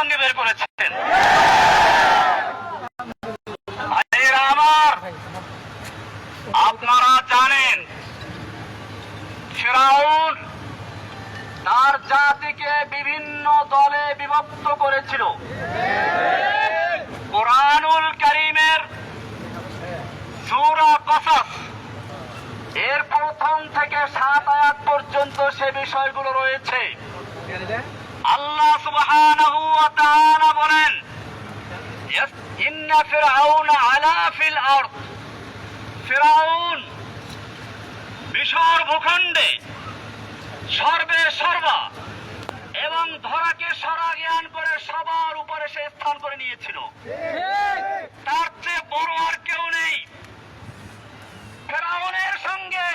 সঙ্গে বের করেছেন। আপনারা জানেন, ফেরাউন তার জাতিকে বিভিন্ন দলে বিভক্ত করেছিল। কোরআনুল করিমের সূরা কসস, এর প্রথম থেকে সাত আয়াত পর্যন্ত সে বিষয়গুলো রয়েছে। আল্লাহ সুবহানাহু ওয়া তাআলা বলেন ইন্না ফিরআউন আলা ফিল আরদ। ফিরআউন মিশর ভূখণ্ডে সর্বে সর্বা এবং ধরাকে সরা জ্ঞান করে সবার উপরে সে স্থান করে নিয়েছিল তার চেয়ে বড় আর কেউ নেই ফেরাউনের সঙ্গে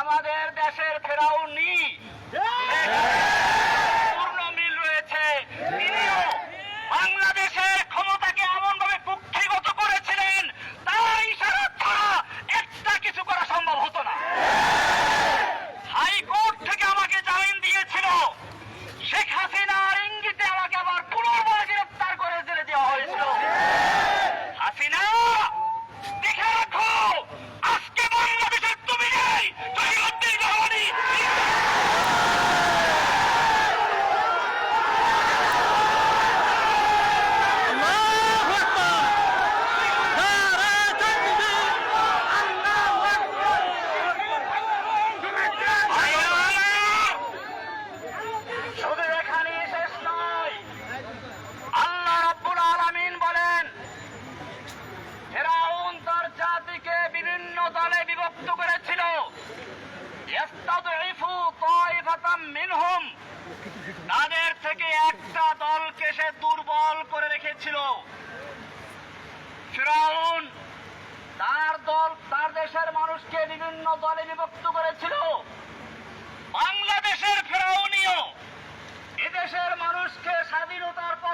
আমাদের দেশের ফেরাউনি পূর্ণ মিল রয়েছে তিনিও বাংলাদেশের ক্ষমতাকে এমন ভাবে কুক্ষিগত করেছিলেন তার ইশারা ছাড়া একটা কিছু করা সম্ভব হতো না হাইকোর্ট থেকে আমাকে জামিন দিয়েছিল শেখ হাসিনার ইঙ্গিতে আমাকে আবার পুনর্বার গ্রেপ্তার করে জেলে দেওয়া হয়েছিল হাসিনা দেখে রাখো আজকে বাংলাদেশের তুমি নেই জহিরুদ্দিন রহমানি শুধু এখানেই শেষ নয় আল্লাহ রাব্বুল আলামিন বলেন ফেরাউন তার জাতিকে বিভিন্ন দলে বিভক্ত করেছিল ইস্তাদঈফু তাইফাতাম মিনহুম তাদের থেকে একটা সে দুর্বল করে রেখেছিল। ফেরাউন তার দল, তার দেশের মানুষকে বিভিন্ন দলে বিভক্ত করেছিল। বাংলাদেশের ফেরাউনিও এদেশের মানুষকে স্বাধীনতার পক্ষে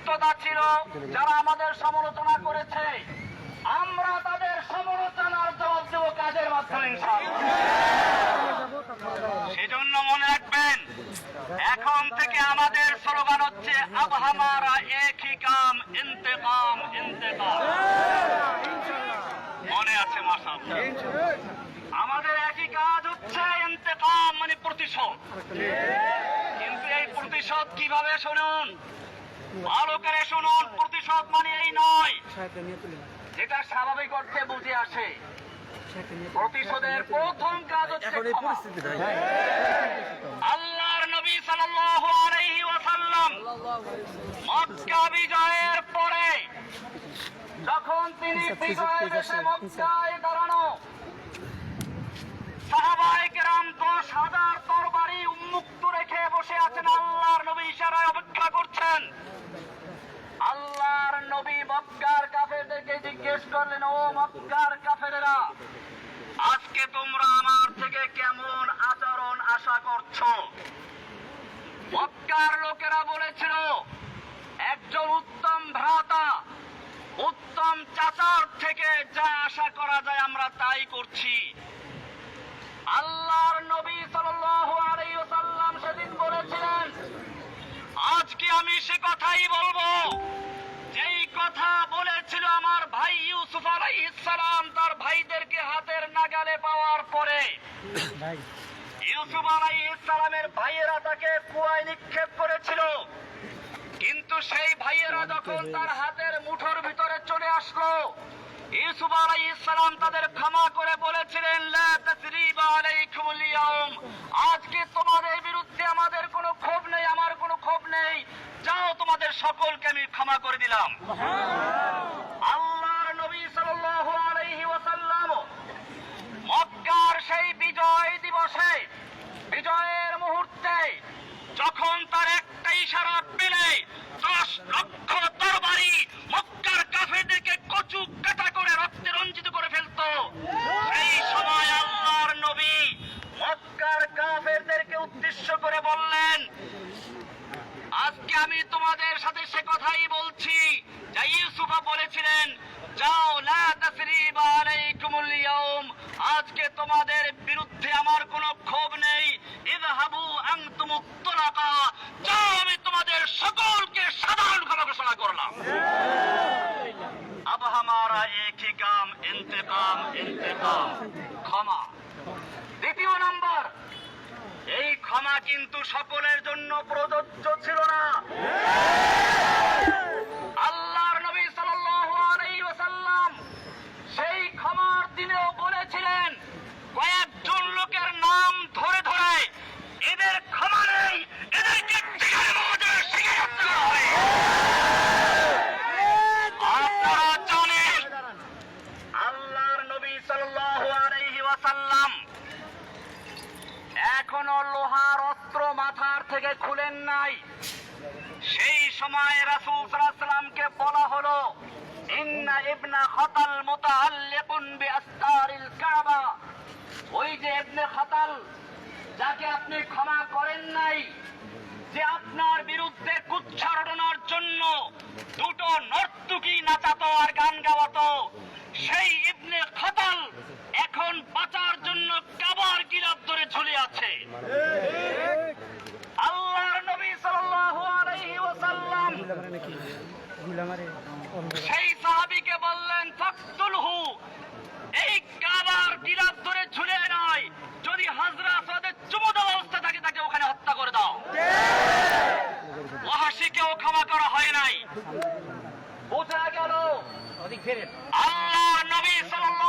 রকমের ছিল, যারা আমাদের সমালোচনা করেছে, আমরা তাদের সমালোচনার জবাব দেবো কাজের মাধ্যমে সেজন্য মনে রাখবেন, এখন থেকে আমাদের স্লোগান হচ্ছে আব হামারা এক হি কাম, ইন্তেকাম ইন্তেকাম মনে আছে আমাদের একই কাজ হচ্ছে, ইন্তেকাম মানে প্রতিশোধ। কিন্তু এই প্রতিশোধ কীভাবে শুনুন? ভালো করে শুনুন প্রতিশোধ মানে এই নয় যেটা স্বাভাবিক অর্থে বুঝে আসে। প্রতিশোধের প্রথম কাজ হচ্ছে এখন এই ক্ষমা। পরিস্থিতি ভাই। আল্লাহর নবী সাল্লাল্লাহু আলাইহি ওয়াসাল্লাম মক্কা বিজয়ের পরে যখন তিনি বিজয়ের দেশে মক্কায় দাঁড়ানো সাহাবায়ে কেরাম দশ হাজার তরবারি উন্মুক্ত রেখে বসে আছেন আল্লাহর নবী। জিজ্ঞেস করলেন ও মক্কার কাফেরেরা, আজকে তোমরা আমার থেকে কেমন আচরণ আশা করছ? মক্কার লোকেরা বলেছিল, একজন উত্তম ভ্রাতা, উত্তম চাচার থেকে যা আশা করা যায় আমরা তাই করছি। আল্লাহর নবী সাল্লাম সেদিন বলেছিলেন, আজকে আমি সে কথাই বলব, যেই কথা ইউসুফ তার ভাইদেরকে হাতের নাগালে পাওয়ার পরে ইউসুফ আলাইহিস সালামের ভাইয়েরা তাকে কুয়ায় নিক্ষেপ করেছিল। কিন্তু সেই ভাইয়েরা যখন তার হাতের মুঠোর ভিতরে চলে আসলো, ইউসুফ আলাইহিস সালাম তাদের ক্ষমা করে বলেছিলেন আজকে তোমাদের বিরুদ্ধে আমাদের কোনো ক্ষোভ নেই, আমার কোনো ক্ষোভ নেই। যাও তোমাদের সকলকে আমি ক্ষমা করে দিলাম। আল্লাহর নবী মক্কার সেই বিজয় দিবসে, বিজয়ের মুহূর্তে যখন তার একটা ইশারা পেলে দশ লক্ষ তরবারি মক্কার কাফেরদেরকে কচু কাটা করে রক্তে রঞ্জিত করে ফেলতো। সেই সময় আল্লাহর নবী মক্কার কাফেরদেরকে উদ্দেশ্য করে বললেন, আজকে আমি তোমাদের সাথে সে কথাই বলছি। যা ইউসুফা বলেছিলেন যাও লা তাসরিবা আলাইকুমুল ইয়াউম আজকে তোমাদের বিরুদ্ধে আমার কোনো ক্ষোভ নেই ইযহাবু আনতুমুত তুলাকা যাও আমি তোমাদের সকলকে সাধারণ ক্ষমা ঘোষণা করলাম अब हमारा एक ही काम इंतकाम इंतकाम ক্ষমা দ্বিতীয় নাম্বার এই ক্ষমা কিন্তু সকলের জন্য প্রযোজ্য ছিল না ইবনা খাতাল মুতাআল্লিকুন বিআস্তারিল কাবা। ওই যে ইবনে খাতাল, যাকে আপনি ক্ষমা করেন নাই, যে আপনার বিরুদ্ধে কুচ্ছারণার জন্য দুটো নর্তুকি নাচাতো আর গান গাওয়াতো, সেই আল্লাহ নবী সাল্লাল্লাহু